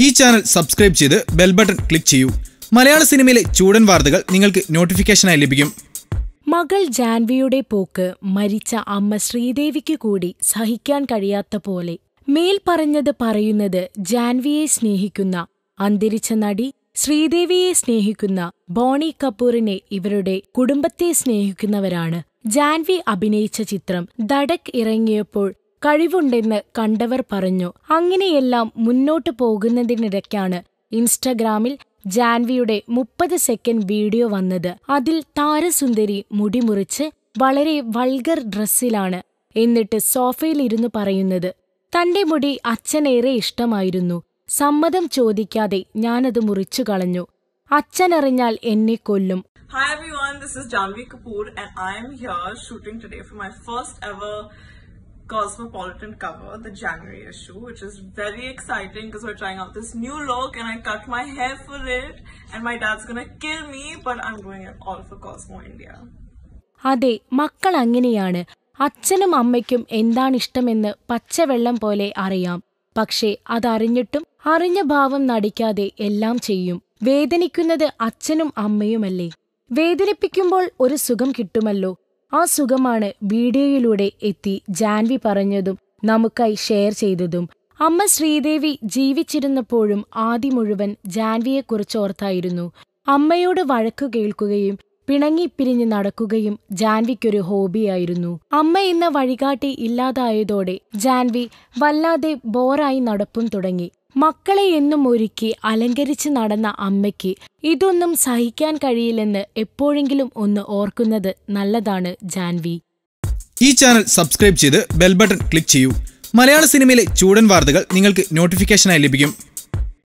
ഈ channel subscribe ചെയ്ത് bell button click ചെയ്യൂ. മലയാള സിനിമയിലെ ചൂടൻ വാർത്തകൾ നിങ്ങൾക്ക് നോട്ടിഫിക്കേഷനായി ലഭിക്കും. മകൾ ജാൻവിയുടെ പോക്ക് മരിച്ച അമ്മ ശ്രീദേവിക്ക് കൂടി സഹിക്കാൻ കഴിയാത്ത പോലെ. മേൽ പറഞ്ഞത് പറയുന്നത് ജാൻവിയെ സ്നേഹിക്കുന്ന അന്തരിച്ച നടി ശ്രീദേവിയെ സ്നേഹിക്കുന്ന ബോണി കപൂറിനെ ഇവരുടെ കുടുംബത്തെ സ്നേഹിക്കുന്നവരാണ്. ജാൻവി അഭിനയിച്ച ചിത്രം ദടക് ഇറങ്ങിയപ്പോൾ കഴിവുണ്ടെന്ന് കണ്ടവർ പറഞ്ഞു. അങ്ങനെയെല്ലാം മുന്നോട്ടു പോകുന്നതിനിടയ്ക്കാണ് ഇൻസ്റ്റഗ്രാമിൽ ജാൻവിയുടെ മുപ്പത് സെക്കൻഡ് വീഡിയോ വന്നത്. അതിൽ താരസുന്ദരി മുടിമുറിച്ച് വളരെ വൾഗർ ഡ്രസ്സിലാണ് എന്നിട്ട് സോഫയിലിരുന്ന് പറയുന്നത്. തന്റെ മുടി അച്ഛനേറെ ഇഷ്ടമായിരുന്നു. സമ്മതം ചോദിക്കാതെ ഞാനത് മുറിച്ചു കളഞ്ഞു. അച്ഛനറിഞ്ഞാൽ എന്നെ കൊല്ലും. Everyone, this is Janvi Kapoor and I am here shooting today for my first ever Cosmopolitan cover, the January issue, which is very exciting because we're trying out this new look and I cut my hair for it and my dad's gonna kill me, but I'm doing it all for Cosmo India. അതെ മക്കൾ അങ്ങനെയാണ് അച്ഛനും അമ്മയ്ക്കും എന്താണിഷ്ടമെന്ന് പച്ചവെള്ളം പോലെ അറിയാം പക്ഷേ അതറിഞ്ഞിട്ടും അറിഞ്ഞ ഭാവം നടിക്കാതെ എല്ലാം ചെയ്യും വേദനിക്കുന്നത് അച്ഛനും അമ്മയുമല്ലേ വേദനിപ്പിക്കുമ്പോൾ ഒരു സുഖം കിട്ടുമല്ലോ ആ സുഖമാണ് വീഡിയോയിലൂടെ എത്തി ജാൻവി പറഞ്ഞതും നമുക്കായി ഷെയർ ചെയ്തതും. അമ്മ ശ്രീദേവി ജീവിച്ചിരുന്നപ്പോഴും ആദ്യ മുഴുവൻ ജാൻവിയെക്കുറിച്ചോർത്തായിരുന്നു അമ്മയോട് വഴക്കു കേൾക്കുകയും പിണങ്ങിപ്പിരിഞ്ഞ് നടക്കുകയും ജാൻവിക്കൊരു ഹോബിയായിരുന്നു അമ്മ എന്ന വഴികാട്ടി ഇല്ലാതായതോടെ ജാൻവി വല്ലാതെ ബോറായി നടപ്പും തുടങ്ങി. മക്കളെ എന്നും ഒരുക്കി അലങ്കരിച്ച് നടന്ന അമ്മയ്ക്ക് ഇതൊന്നും സഹിക്കാൻ കഴിയില്ലെന്ന് എപ്പോഴെങ്കിലും ഒന്ന് ഓർക്കുന്നത് നല്ലതാണ് ജാൻവി. ഈ ചാനൽ സബ്സ്ക്രൈബ് ചെയ്ത് ബെൽ ബട്ടൺ ക്ലിക്ക് ചെയ്യൂ. മലയാള സിനിമയിലെ ചൂടൻ വാർത്തകൾ നിങ്ങൾക്ക് നോട്ടിഫിക്കേഷനായി ലഭിക്കും.